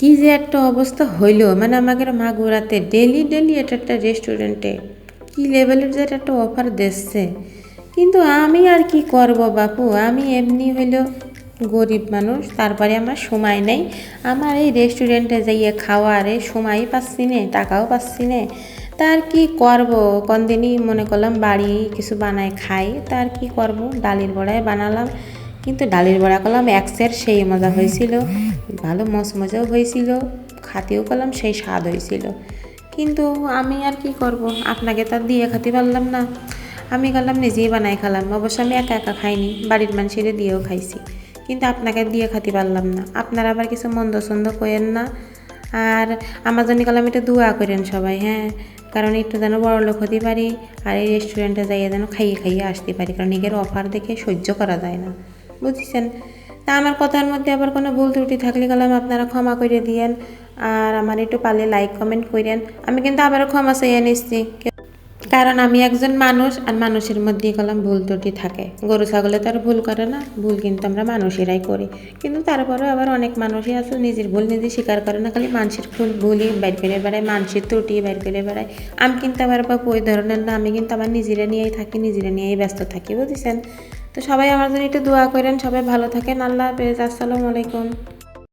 কি যে একটা অবস্থা হইল। মানে আমাদের মা গোড়াতে ডেলি ডেলি এটা একটা রেস্টুরেন্টে কি লেভেলের যে একটা অফার দিচ্ছে। কিন্তু আমি আর কি করব বাপু? আমি এমনি হইল গরিব মানুষ, তারপরে আমার সময় নেই। আমার এই রেস্টুরেন্টে যাইয়ে খাওয়ারে সময় পাচ্ছি নে, টাকাও পাচ্ছি নে। তার কি করব? কোনদিনই মনে করলাম বাড়ি কিছু বানায় খাই। তার কি করব? ডালির বড়ায় বানালাম। কিন্তু ডালের বড়া করলাম একসের সেই মজা হয়েছিল। ভালো মজমজাও হয়েছিল, খাতেও করলাম সেই স্বাদ হয়েছিল। কিন্তু আমি আর কি করব? আপনাকে তো আর দিয়ে খাতে পারলাম না। আমি করলাম নিজেই বানাই খেলাম। অবশ্য আমি একা একা খাইনি, বাড়ির মানুষের দিয়েও খাইছি। কিন্তু আপনাকে দিয়ে খাতে পারলাম না। আপনারা আবার কিছু মন্দ সন্দ করেন না। আর আমার জন্য কালাম একটু দোয়া করেন সবাই হ্যাঁ? কারণ একটু যেন বড় লোক হতে পারি, আর এই রেস্টুরেন্টে যাইয়ে যেন খাইয়ে খাইয়ে আসতে পারি। কারণ এগের অফার দেখে সহ্য করা যায় না। বুঝছেন? তা আমার কথার মধ্যে আবার কোনো ভুল ত্রুটি থাকলে গেলাম আপনারা ক্ষমা করে দিয়েন। আর আমার একটু পারলে লাইক কমেন্ট করেন। আমি কিন্তু আবারও ক্ষমা চাইয়ে নিচ্ছি। কারণ আমি একজন মানুষ আর মানুষের মধ্যেই কলাম ভুল ত্রুটি থাকে। গরু, ছাগলে তো আর ভুল করে না। ভুল কিন্তু আমরা মানুষেরাই করি। কিন্তু তারপরেও আবার অনেক মানুষই আছে, নিজের ভুল নিজে স্বীকার করে না, খালি মানুষের ভুল ভুলই বের করে বেড়ায়, মানুষের ত্রুটি বের করে বেড়ায়। আমি কিন্তু আবার ওই ধরনের না, আমি কিন্তু আমার নিজেরা নিয়েই থাকি, নিজেরা নিয়েই ব্যস্ত থাকি, বুঝেছেন? তো সবাই আমার জন্য একটু দোয়া করেন সবাই ভালো থাকেন। আল্লাহ হাফেজ আসসালামু আলাইকুম।